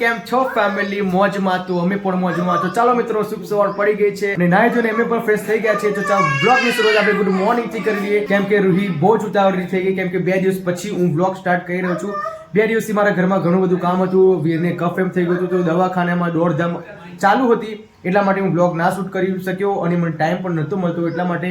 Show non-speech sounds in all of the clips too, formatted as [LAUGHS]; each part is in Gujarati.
કેમ છો ફેમિલી મોજમાં તો અમે પણ મોજમાં તો ચાલો મિત્રો, શુભ સવાર પડી ગઈ છે અને નાય જોઈને અમે પણ ફ્રેશ થઈ ગયા છે તો ચાલો બ્લોગની શરૂઆત આપણે ગુડ મોર્નિંગથી કરી લઈએ. કેમ કે રૂહી બહુ જ ઉતાવળી થઈ ગઈ. કેમ કે બે દિવસ પછી હું બ્લોગ સ્ટાર્ટ કરી રહ્યો છું. બે દિવસથી મારા ઘરમાં ઘણું બધું કામ હતું. વીરને કફ એમ થઈ ગયું હતું. તો દવાખાનામાં દોડધામ ચાલુ હતી. એટલા માટે હું બ્લોગ ના શૂટ કરી શક્યો અને મને ટાઈમ પણ નહોતો મળતો. એટલા માટે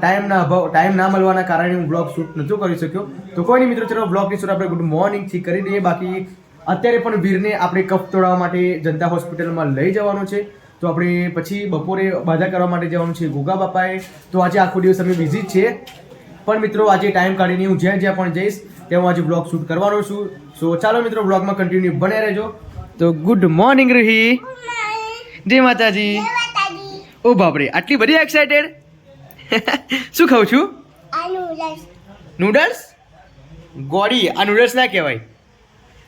ટાઈમના અભાવ ટાઈમ ના મળવાના કારણે હું બ્લોગ શૂટ નહોતો કરી શક્યો. તો કોઈ નહીં મિત્રો ચલો બ્લોગની શરૂઆત આપણે ગુડ મોર્નિંગથી કરી દઈએ. બાકી અત્યારે પણ વીરને આપણે કફ તોડાવવા માટે જનતા હોસ્પિટલમાં લઈ જવાનો છે. તો આપણે પછી બપોરે બાધા કરવા માટે જવાનું છે ગોગા બાપાએ. તો આજે આખો દિવસ અમે બિઝી છે પણ મિત્રો આજે ટાઈમ કાઢીને હું જ્યાં જ્યાં પણ જઈશ ત્યાં હું આજે બ્લોગ શૂટ કરવાનો છું. સો ચાલો મિત્રો બ્લોગમાં કન્ટિન્યુ બને રહેજો. તો ગુડ મોર્નિંગ રૂહી જય માતાજી. ઓ બાપરે આટલી બધી એક્સાઇટેડ [LAUGHS] શું ખાઉં છું? નૂડલ્સ ગોળી આ નૂડલ્સ ના કહેવાય.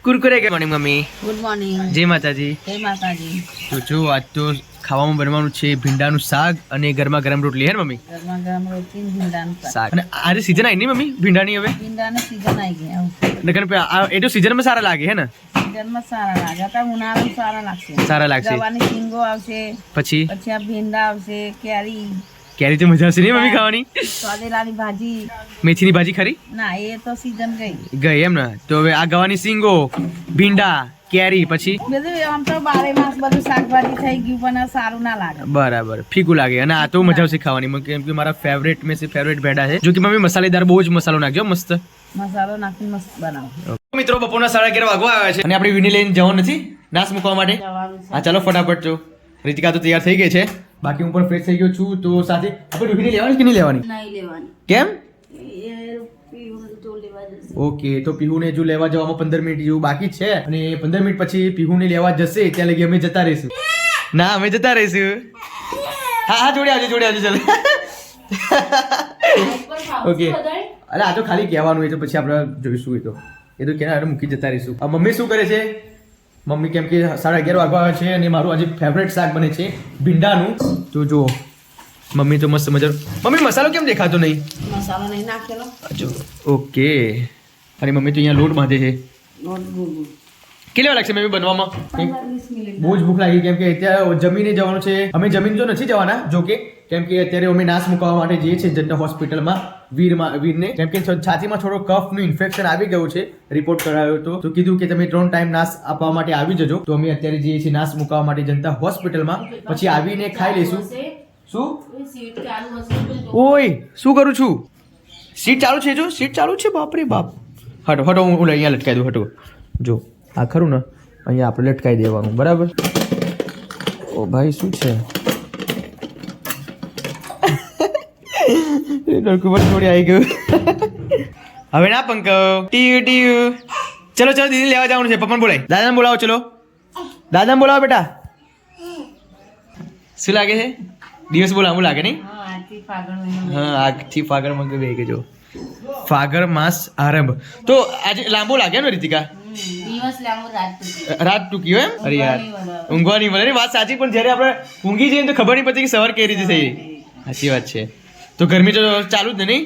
Kurkure good morning mummy. Good morning જય માતાજી. જય માતાજી. તો જો આજ તો ખાવામાં બનવાનું છે ભીંડાનું શાક અને ગરમા ગરમ રોટલી હે મમ્મી? ગરમા ગરમ રોટલી ભીંડાનું શાક. અને આજે સીઝન આવી નહીં મમ્મી ભીંડાની હવે? ભીંડાની સીઝન આવી ગઈ નકર પે- આ- એ તો સીઝનમાં સારા લાગે હે ને? સીઝનમાં સારા લાગે. તો ઉનાળામાં સારા લાગશે. સારા લાગશે. ગવાની શીંગો આવશે પછી? પછી આ ભીંડા આવશે કેરી. કેરી તો મજા આવશે નહીં મમ્મી ખાવાની? સ્વાદેલાની ભાજી. મેથીની ભાજી ખરી? ના એ તો સીઝન ગઈ. ગઈ એમ ને? તો હવે આ ગવાની સિંગો ભીંડા કેરી પછી? બધું આમ તો બારે માસ બધું શાકભાજી થઈ ગયું પણ સારું ના લાગે. બરાબર ફીકું લાગે. અને આ તો મજા આવશે ખાવાની. કેમ કે મારા ફેવરેટ મેં ફેવરેટ ભેડા છે. જો કે મમ્મી મસાલેદાર બહુ જ મસાલો નાખજો મસ્ત. મસાલો નાખીને મસ્ત બનાવો. મિત્રો બપોરના સાડા અગિયાર વાગવા આવ્યા છે. અને આપણે વિની લઈને જવાનું નથી? નાશ મૂકવા માટે? હા ચાલો ફટાફટ જો. રીતિકા તો તૈયાર થઈ ગઈ છે. બાકી હું પણ ફ્રેશ થઈ ગયો છું. તો સાથે આપણે વિની લેવાની કે નહીં લેવાની? નહીં લેવાની. કેમ? ઓકે તો પીહુને જો લેવા જવામાં પંદર મિનિટ જેવું બાકી છે અને પંદર મિનિટ પછી પીહુને લેવા જશે ત્યાં લગી અમે જતા રહીશું. ના અમે જતા રહીશું. હા હા જોડે આવજો જોડે આવજો ચાલો. ઓકે. અરે આ તો ખાલી કહેવાનું એ તો પછી આપણે જોઈશું એ તો. એ તો ક્યાં મૂકી જતા રહીશું. મમ્મી શું કરે છે? મમ્મી કેમ કે સાડા અગિયાર વાગવા છે અને મારું આજે ફેવરેટ શાક બને છે ભીંડાનું. તો જુઓ મમ્મી તો મસ્ત મજા મમ્મી મસાલો કેમ દેખાતો નહીં? મસાલો નહીં નાખેલો. ઓકે. અને મમ્મી તો અહીંયા લોટ બાંધે છે. કેટલા લાગશે મમ્મી બનવામાં? બહુ જ ભૂખ લાગી કેમ કે અત્યારે જમીને જવાનું છે. અમે જમીન તો નથી જવાના જો કે કેમ કે અત્યારે અમે નાશ મુકાવવા માટે જઈએ છીએ જનતા હોસ્પિટલમાં. વીરમાં વીરને. કેમ કે છાતીમાં થોડો કફનું ઇન્ફેક્શન આવી ગયું છે રિપોર્ટ કરાયો હતો તો કીધું કે તમે ત્રણ ટાઈમ નાશ આપવા માટે આવી જજો. તો અમે અત્યારે જઈએ છીએ નાશ મુકાવવા માટે જનતા હોસ્પિટલમાં પછી આવીને ખાઈ લઈશું. શું? ઓય, શું કરું છું? સીટ ચાલુ છે જો, સીટ ચાલુ છે, બાપરે બાપ. હટો હટો, હું અહીંયા લટકાઈ દઉં, હટો. જો, આ ખરું ને? અહીંયા આપણે લટકાઈ દેવાનું, બરાબર? ઓ ભાઈ, શું છે? પર થોડી આવી ગયું. હવે ના પંકવ ટીયુ ટીયુ. ચલો ચલો દીદી લેવા જવાનું છે પપ્પાને બોલાય. દાદાને બોલાવો ચલો. દાદાને બોલાવો બેટા. શું લાગે છે? દિવસ બોલાવું લાગે નહીં? હા આજથી ફાગણ મહિનો હા આજથી બે ગયો ફાગર માસ આરંભ. તો આજે લાંબો લાગે ને રીતિકા? રાત. ટૂંકી. હોય એમ? અરે યાર. ઊંઘવાની મળે વાત સાચી પણ જ્યારે આપણે ઊંઘી જઈએ ને તો ખબર નહીં પડતી કે સવાર કઈ રીતે થઈ. સાચી વાત છે. તો ગરમી તો ચાલુ જ ને નહીં?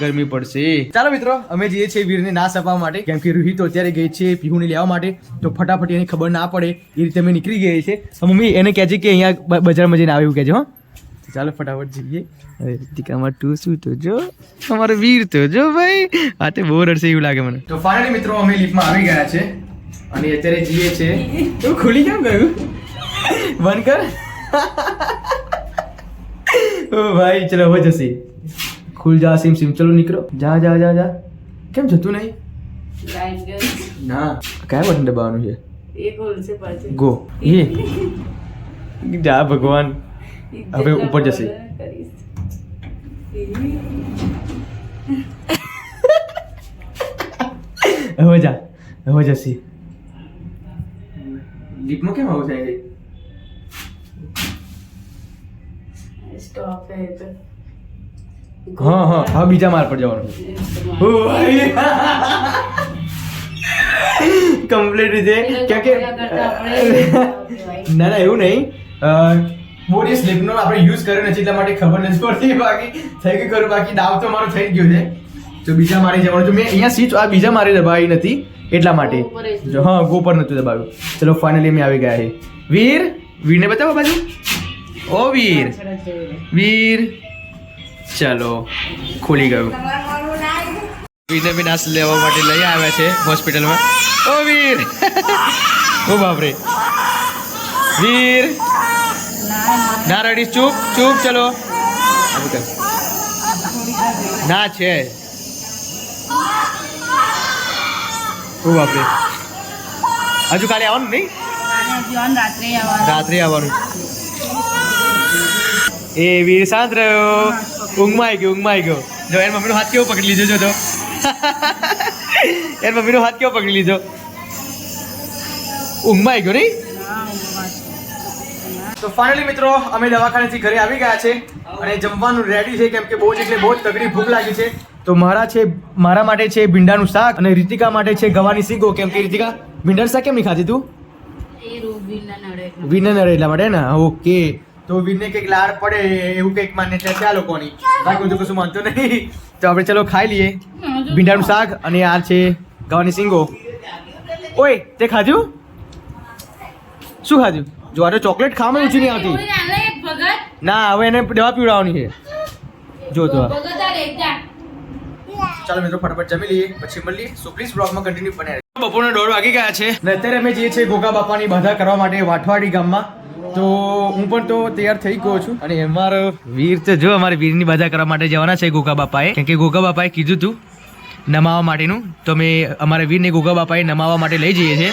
ગરમી પડશે. ચાલો મિત્રો અમે જઈએ છીએ વીરને નાશ આપવા માટે. કેમ કે રૂહી તો અત્યારે ગઈ છે પીહુને લેવા માટે. તો ફટાફટ એની ખબર ના પડે. એ રીતે અમે નીકળી ગઈ છે મમ્મી એને કહેજે કે અહીંયા બજારમાં જઈને આવ્યું કહેજો હો. ચાલો ફટાફટ જઈએ. હવે રીતિકામાં તું શું તો જો? અમારો વીર તો જો ભાઈ. આ તે બહુ રડશે એવું લાગે મને. તો ફાઇનલી મિત્રો અમે લિફ્ટમાં આવી ગયા છે. અને અત્યારે જઈએ છે તો ખુલી કેમ ગયું બંધ કર. [LAUGHS] ભાઈ ચલો હવે જશે. ખુલ જા સિમ સિમ. ચલો નીકળો. જા જા જા જા. કેમ જતું નહીં? ના. કયા બટન દબાવવાનું છે. ગો. એ. જા ભગવાન. હવે ઉપર જશે. હવે જા. હવે જશે. લીપમાં કેમ આવું થાય? સ્ટોપ હે તો. હા હા બીજા માર પર જવાનું. છે કમ્પ્લીટ રીતે. કેમ કે ના ના એવું નહીં. બોડી સ્લીપનો આપણે યુઝ કર્યો નથી એટલા માટે ખબર નથી પડતી. બાકી થઈ ગયું કરું બાકી દાવ તો મારો થઈ ગયો છે. તો બીજા મારે જવાનું તો મેં અહીંયા સ્વિચ આ બીજા મારે દબાવી નથી એટલા માટે. જો હા ગો પર નતું દબાવ્યું. ચલો ફાઇનલી મેં આવી ગયા છે વીર વીરને બતાવો બાજુ. ઓ વીર. વીર. ચલો ખુલી ગયું. વીરને બી લેવા માટે લઈ આવ્યા છે હોસ્પિટલમાં. ઓ વીર. [LAUGHS] ઓ બાપરે. વીર. ના રડી ચૂપ ચૂપ ચલો. ના છે. ઓ બાપરે. હજુ કાલે આવવાનું નહીં? રાત્રે આવવાનું. રાત્રે આવવાનું. એ વીર શાંત રહ્યો ઊંઘમાં આવી ગયો ઊંઘમાં આવી ગયો. જો એની મમ્મીનો હાથ કેવો પકડી લીધો જો તો [LAUGHS] એની મમ્મીનો હાથ કેવો પકડી લીધો. ઊંઘમાં આવી ગયો નહીં? તો ફાઇનલી મિત્રો અમે દવાખાનેથી ઘરે આવી ગયા છે અને જમવાનું રેડી છે કેમ કે બહુ જ એટલે બહુ જ તગડી ભૂખ લાગી છે. તો મારા છે મારા માટે છે ભીંડાનું શાક અને રીતિકા માટે છે ગવાની સીંગો કેમ કે રીતિકા ભીંડાનું શાક કેમ નહીં ખાધી તું? એ રૂબીના વિનર એટલા માટે ને? ઓકે. તો વિનને કંઈક લાડ પડે એવું કંઈક માન્યતા છે આ લોકોની. બાકી તો કશું માનતો નહીં. તો આપણે ચલો ખાઈ લઈએ. ભીંડાનું શાક અને આ છે ગવાની સિંગો. ઓય તે ખાધું? શું ખાધું? જો આ ચોકલેટ ખાવામાં ઊંચી નહીં આવતી. ના હવે એને દવા પીવડાવવાની છે. જો તો ચાલો મિત્રો ફટાફટ જમી લઈએ પછી મળીએ. સો પ્લીઝ બ્લોગમાં કન્ટિન્યુ બને બપોરના દોઢ વાગી ગયા છે. ને અત્યારે અમે જઈએ છીએ ગોગા બાપાની બાધા કરવા માટે વાઠવાડી ગામમાં તો હું પણ તો તૈયાર થઈ ગયો છું. અને અમારો વીર તો જો અમારે વીરની બાધા કરવા માટે જવાના છે ગોગા બાપાએ. કેમ કે ગોગા બાપાએ કીધું હતું નમાવા માટેનું. તો અમે અમારા વીરને ગોગા બાપાએ નમાવા માટે લઈ જઈએ છીએ.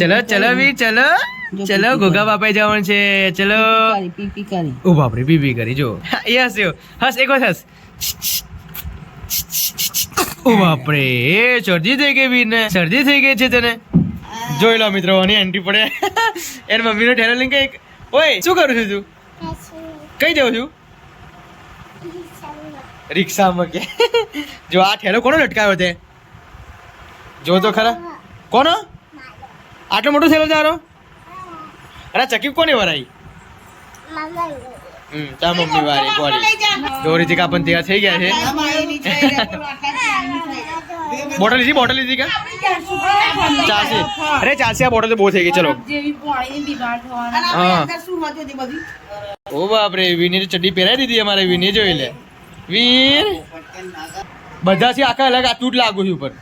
ચલો ચલો વીર ચલો. ચલો ગોગા બાપાએ જવાનું છે. ચલો. ઓ બાપરે પીપી કરી જો. એ હસ્યો હસ એક વાર હસ. ઓ બાપરે શરદી થઈ ગઈ વીરને. શરદી થઈ ગઈ છે તને. જોઈ લો મિત્રો આની એન્ટ્રી પડે. [LAUGHS] એની મમ્મીનો ઠેલો લઈને કંઈક. ઓય શું કરું છું તું? કઈ જાઉં છું? રિક્ષામાં કે. [LAUGHS] જો આ ઠેલો કોનો લટકાવ્યો તે જો તો ખરા. કોનો? આટલો મોટો થેલો તારો અરે ચકી કોને વરાઈ? હમ તા મમ્મી વાળી કોળી તો રીતિકા પણ તૈયાર થઈ ગયા છે? બોટલ લીધી બોટલ લીધી કે? ચાસી. અરે ચાસી આ બોટલ તો બહુ થઈ ગઈ ચલો. હા. ઓ બાપરે વિની ચડ્ડી પહેરાવી દીધી અમારે વિની જોઈ લે. વીર? બધાથી આખા અલગ આ તૂટ લાગુ છું ઉપર.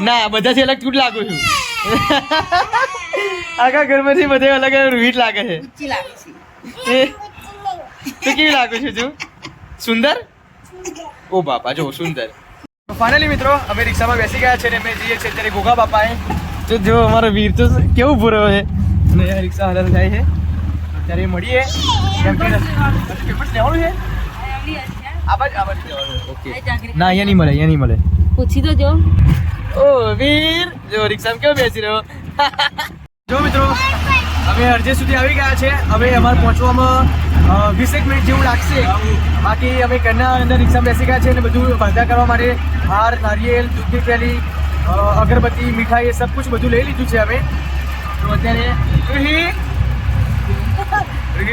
ના બધાથી અલગ તૂટ લાગુ છું. [LAUGHS] આખા ઘરમાંથી બધે અલગ અલગ રૂહીટ લાગે છે. એ તું કેવી લાગુ છું તું સુંદર ઓ બાપા જો સુંદર ફાઇનલી મિત્રો અમે રિક્ષામાં બેસી ગયા છે ને અમે જઈએ છીએ અત્યારે ગોગા બાપાએ તો જો અમારો વીર તો કેવું ભૂરો છે અને આ રિક્ષા હાલત થાય છે અત્યારે મળીએ કેમ કે પેપર લેવાનું છે આ બાજુ આ બાજુ લેવાનું ઓકે ના અહીંયા નહીં મળે અહીંયા નહીં મળે પૂછી તો જો ઓ વીર જો રિક્ષામાં કેવો બેસી રહ્યો જો મિત્રો અમે અરજે સુધી આવી ગયા છે. હવે અમારે પહોંચવામાં વીસેક મિનિટ જેવું લાગશે. બાકી અમે ઘરના અંદર રિક્ષા બેસી ગયા છે અને બધું બાંધા કરવા માટે હાર, નારિયેલ, દૂધની પેલી અગરબત્તી, મીઠાઈ એ સબ કુછ બધું લઈ લીધું છે અમે. તો અત્યારે રૂહી.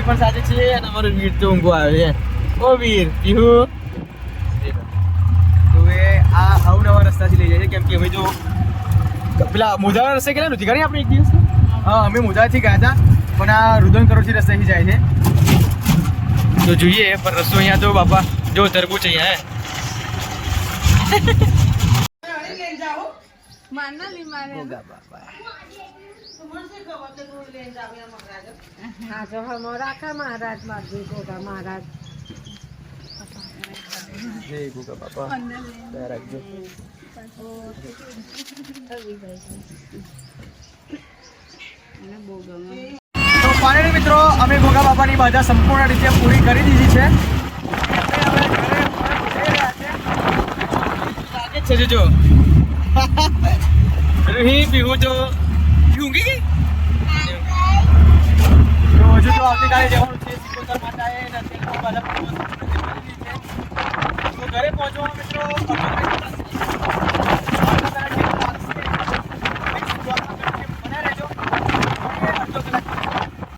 પણ સાથે છે અને અમારો વીર તો ઊંઘો આવે છે. ઓ વીર પીહુ તો એ આ અવનવા રસ્તાથી લઈ જાય છે. કેમ કે હવે જો પેલા મોજાના રસ્તે ગયેલા નથી કરી આપણે એક દિવસ હા અમે મોજાથી ગયા હતા પણ આ રુદન કરોડથી રસ્તેથી જાય છે. તો જોઈએ પણ રસ્તો અહીંયા તો બાપા જો તરબૂચ અહીંયા બાપા. રાખજો તો ફાઇનલી મિત્રો અમે ગોગા બાપાની બાધા સંપૂર્ણ રીતે પૂરી કરી દીધી છે. છે. જ રૂહી પીહુ જો. ઊંઘી ગઈ? તો હજુ તો આવતીકાલે જવાનું છે સિકોતર માતાએ અને બધા ઘરે પહોંચવા મિત્રો.